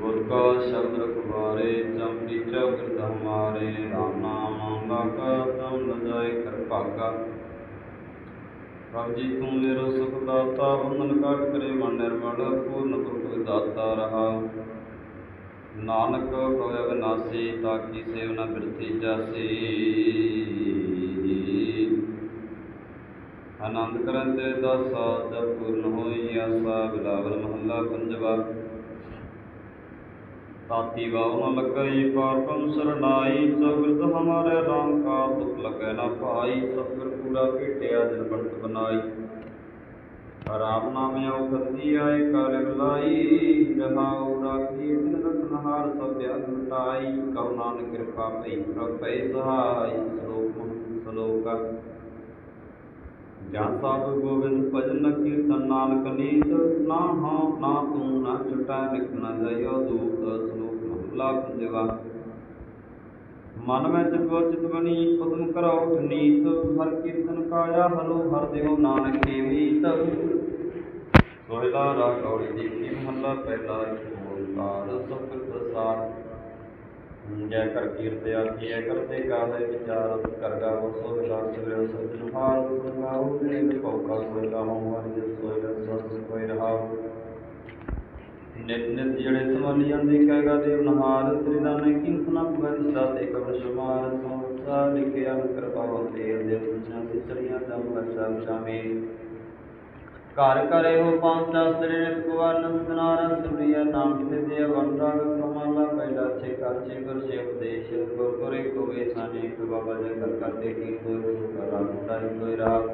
ਗੁਰ ਕਾ ਸ਼ਬਦ ਰਖਵਾਰੇ ਚੰਪੀ ਚੌਕਰ ਹਮਾਰੇ ਰਾਮ ਨਾਮ ਆਂਗਾ ਤਮ ਨ ਕਰ ਭਾਗਾ ਪ੍ਰਭ ਜੀ ਤੂੰ ਮੇਰੋ ਸੁਖ ਦਾਤਾ ਬੰਧਨ ਕਾਟ ਕਰੇ ਮਨ ਨਿਰਮਲ ਪੂਰਨ ਪੁਰਖ ਦਾਤਾ ਰਹਾ ਨਾਨਕ ਹੋਇ ਵਿਨਾਸੀ ਤਾਕੀ ਸੇਵ ਨ ਬਿਰਥੀ ਜਾਸੀ ਆਨੰਦ ਕਰਨ ਤੇ ਦਾਸਾ ਜਬ ਪੂਰਨ ਹੋਈ ਆਸਾ ਬਿਲਾਵਲ ਮਹੱਲਾ, ਪੰਜਵਾ। ਤਾਤੀ ਬਾਉ ਨ ਲੱਗਈ ਪਾਰ ਪਮ ਸਰਨਾਈ ਸਬਿਰਦ ਹਮਾਰੇ ਰਾਮ ਕਾ ਦੁਖ ਲਗੈ ਨ ਭਾਈ, ਸਤਿਗੁਰ ਪੂਰਾ ਭੇਟਿਆ, ਜਨ ਬੰਟ ਬਨਾਈ। ਰਾਮ ਨਾਮ ਔਖਤੀ ਆਏ, ਕਰ ਬਲਾਈ ਰਹਾਉ ਰਾਖੀ ਤਿਨ ਰਤਨ ਹਾਰ ਸਭ ਬਿਆਨ ਮਿਟਾਈ। ਕਉ ਨਾਨਕ ਕਿਰਪਾ ਭਈ ਪ੍ਰਭ ਪੈ ਸਹਾਈ, ਸ਼ਲੋਕ ਸ਼ਲੋਕ ਜਾਂ ਸਾਧੂ ਗੋਬਿੰਦ ਭਜਨ ਕੀਰਤਨ ਨਾਨਕ ਨੀਤ, ਨਾ ਹਾਂ ਨਾ ਤੂੰ, ਨਾ ਛਟਾ ਲਿਖ ਜਾਇਓ ਦੂਤ ਸ਼ਲੋਕ ਮਹਲਾ ਪੰਜਵਾ ਮਨ ਵਿੱਚ ਗੋਚਿਤ ਬਣੀ ਪਦਮ ਕਰੋ ਨੀਤ, ਹਰ ਕੀਰਤਨ ਕਾਇਆ, ਹਲੋ ਹਰ ਦੇਵ ਨਾਨਕ ਕੇ ਮੀਤ। ਸੋਹਿਲਾ ਰਾ ਗੌੜੀ ਦੀ ਮਹੱਲਾ ਪਹਿਲਾ ਓੰਕਾਰ ਸਤਿ ਪ੍ਰਸਾਦ। ਜੈ ਕਰ ਕੀਰਤਿ ਆਖੀਐ ਕਰਤੇ ਕਾਹੇ ਵਿਚਾਰ, ਕਰ ਗਾਵੋ ਸੋਹਿਲਾ ਸਵੇਰ ਸਤਿ ਹਾਰ ਗਾਉ ਜਿਨ ਪਉਕਾ ਹਉ ਹਰਿ ਜਿ ਸੋਹਿਲਾ ਕੋਈ ਰਹਾਉ ਨਿਤ ਨਿਤ ਜਿਹੜੇ ਸਮਾਲੀ ਜਾਂਦੇ ਕਹੇਗਾ ਦੇਵ ਨਹਾਰ ਤ੍ਰਿਦਾਨੇ ਕੀਮਤ ਨਾ ਸਾਤੇ ਕਬਰ ਸ਼ਮਾਰ ਸੰਸਾ ਲਿਖਿਆ ਕਿਰਪਾ ਹੁੰਦੇ ਦੇਵ ਸੁਣਾ ਸਿਸਰੀਆਂ ਦਾ ਮਹਸਾ ਸ਼ਾਮੇ। ਘਰ ਘਰੇ ਹੋ ਪੰਜ ਸ਼ਾਸਤਰੀ ਨਿਤ ਕੁਵਨ ਸਨਾਰ ਸੁਰਿਆ ਨਾਮ ਸਿਧਿਆ ਵੰਡਰਾਗ ਸਮਾਲਾ ਪਹਿਲਾ ਛੇ ਕਰ ਛੇ ਗੁਰ ਸੇ ਉਪਦੇਸ਼ ਗੁਰ ਗੁਰੇ ਕੋ ਵੇ ਸਾਨੇ ਇੱਕ ਬਾਬਾ ਜੀ ਕਰ ਕਰਦੇ ਕੀ ਕੋਈ ਸੁਖ ਰਾਗ ਮੁੰਡਾਈ ਕੋਈ ਰਾਗ।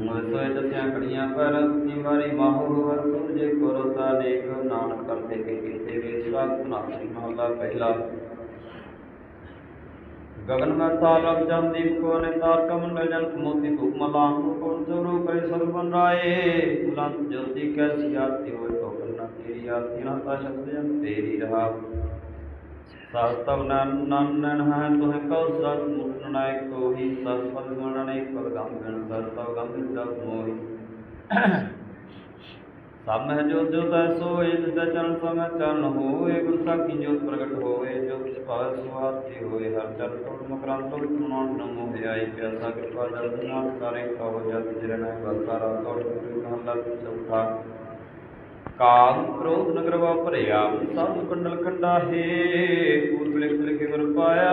ਮਨ ਸੋਏ ਦਸਿਆ ਕੜੀਆਂ ਪਰ ਤੀ ਵਾਰੀ ਮਾਹੋ ਹਰ ਸੂਰਜੇ ਕੋਰਤਾ ਨੇਕ ਨਾਨਕ ਕਰਤੇ ਕੇ ਕੀਤੇ ਵੇ ਸਵਾਗ ਨਾਸੀ ਮਹਲਾ ਪਹਿਲਾ। गगन में तारक जम दीप को ने तारक मंडल जन मोती धूप मलाम को कौन जोरू करे सर्वन राय बुलंद ज्योति कैसी आती हो तो करना तेरी आरती ना ता शब्द जन तेरी रहा सास्तव नन है तुहे कौ सत मुख नायक तो ही सत पद गण एक पद गम गण सस्तव गम जस मोहि ਸਭ ਮਹਿ ਜੋਤ ਜੋ ਤੈ ਸੋਏ, ਜਿਸ ਦਾ ਚਰਨ ਸਮੈ ਚਰਨ ਹੋਏ, ਗੁਰ ਸਾਖੀ ਜੋਤ ਪ੍ਰਗਟ ਹੋਏ, ਜੋ ਕਿਛ ਪਾਸ ਸੁਆਰਥੀ ਹੋਏ, ਹਰ ਚਰਨ ਟੋਟ ਮਕਰਾਂ ਤੋਂ ਸੁਨਾਣ ਨਮ ਹੋਏ ਆਈ ਪਿਆਸਾ, ਕਿਰਪਾ, ਜਲ ਨਾਮ ਸਾਰੇ ਕਹੋ ਜਤ ਜਿਰਨੈ ਬਸਾਰਾ ਤੋੜ ਗੁਰੂ ਮਹਲਾ ਚੌਥਾ ਕਾਮ ਕ੍ਰੋਧ ਨਗਰ ਵਾ ਭਰਿਆ ਸਾਧੂ ਕੰਡਲ ਹੈ ਪੂਰ ਲਿਖ ਲਿਖੇ ਗੁਰ ਪਾਇਆ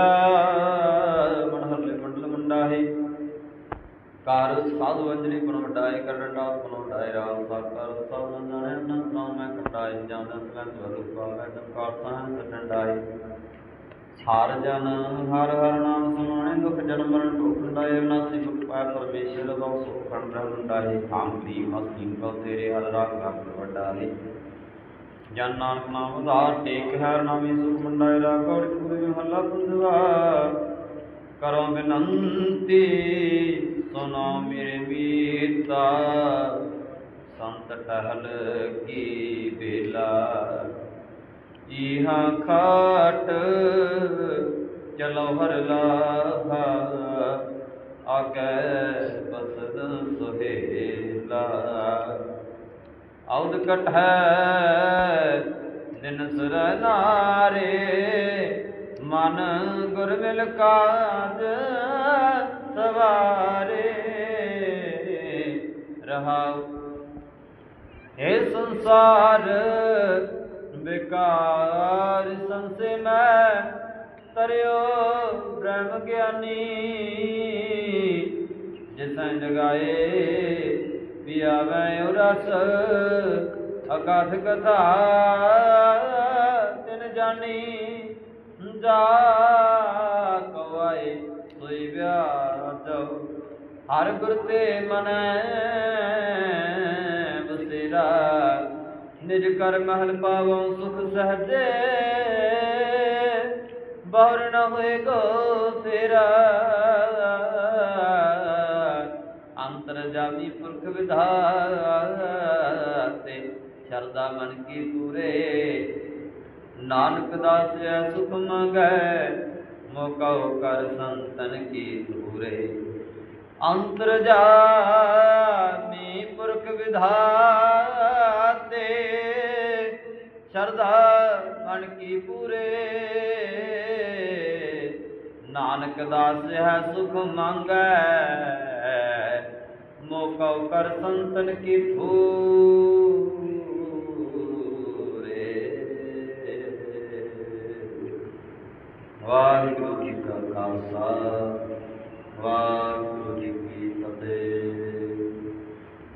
ਮਨ ਹਰਲੇ ਮੰਡਲ ਮੰਡਾ ਹੈ ਕਾਰ ਸਾਧੂ ਅੰਜਲੀ ਗੁਣ ਵਡਾਏ ਕਰਨ ਦਾ ਗੁਣ ਵਡਾਏ ਰਾਮ ਸਾਕਰ ਸਭ ਨੰਦਨ ਅਨੰਤ ਨਾਮ ਮੈਂ ਕਟਾਏ ਜਾਂਦਾ ਸਲੰਤ ਵਰੂਪਾ ਮੈਂ ਦੰਕਾਰ ਸਾਹਨ ਸਟੰਡਾਏ ਹਰ ਜਨ ਹਰ ਹਰ ਨਾਮ ਸਮਾਣੇ ਦੁਖ ਜਨਮ ਮਰਨ ਦੁਖ ਵਡਾਏ ਵਿਨਾਸੀ ਮੁਖ ਪਾਇ ਪਰਮੇਸ਼ਰ ਦਾ ਸੁਖ ਖੰਡ ਵਡਾਏ ਆਮ ਦੀ ਮਸਤੀ ਕੋ ਤੇਰੇ ਹਰ ਰਾਗ ਰਾਗ ਵਡਾਏ ਜਨ ਨਾਨਕ ਨਾਮ ਉਧਾਰ ਟੇਕ ਹਰ ਨਾਮੀ ਸੁਖ ਮੰਡਾਏ ਰਾ ਗੌੜ ਗੁਰੂ ਮਹੱਲਾ ਪੰਜਵਾ ਕਰੋ ਬਿਨੰਤੀ ਮੀਤਾ ਸੰਤ ਟਹਲ ਕੀ ਬੇਲਾ ਇਹਾਂ ਖਾਟ ਚਲੋ ਹਰ ਲਾਹਾ, ਆਗੈ ਬਸਦ ਸੁਹੇਲਾ। ਔਦ ਕਟ ਹੈ ਦਿਨ ਨਾਰੇ, ਮਨ ਗੁਰ ਮਿਲ ਕਾਜ ਸਵਾਰੇ। ਰਹਾਉ ਇਹ ਸੰਸਾਰ ਬੇਕਾਰ ਸੰਸੇ ਮੈਂ ਤਰਿਓ ਬ੍ਰਹਮ ਗਿਆਨੀ। ਜਿਸੈ ਜਗਾਏ, ਪਿਆਵੈ ਰਸ ਅਗਾਧ ਕਥਾ, ਤਿਨ ਜਾਣੀ, ਜਾ ਕਵਾਏ, ਸੋਈ ਵਿਆਜੋ ਹਰ ਗੁਰ ਤੇ ਮਨੈ ਬਸੇਰਾ। ਨਿਜ ਕਰ ਮਹਲ ਪਾਵੋ ਸੁਖ ਸਹਜੇ। ਬਹੁਰ ਨ ਹੋਏ ਕੋ ਫੇਰਾ। ਅੰਤਰ ਜਾਮੀ ਪੁਰਖ ਵਿਧਾਤੇ। ਸ਼ਰਦਾ ਮਨ ਕੀ ਪੂਰੇ। ਨਾਨਕ ਦਾਸਿਆ ਸੁਖ ਮੰਗੈ। ਮੋਕਉ ਕਰ ਸੰਤਨ ਕੀ ਧੂਰੇ ਅੰਤਰ ਜਾਮੀ ਪੁਰਖ ਵਿਧਾਤੇ, ਸ਼ਰਧਾ ਮਨ ਕੀ ਪੂਰੇ। ਨਾਨਕ ਦਾਸ ਹੈ ਸੁਖ ਮੰਗੈ ਮੋਕਉ ਕਰ ਸੰਤਨ ਕੀ ਥੂਰੇ ਵਾਹਿਗੁਰੂ ਜੀ ਕਾ ਖਾਲਸਾ, ਵਾਹਿਗੁਰੂ ਜੀ ਕੀ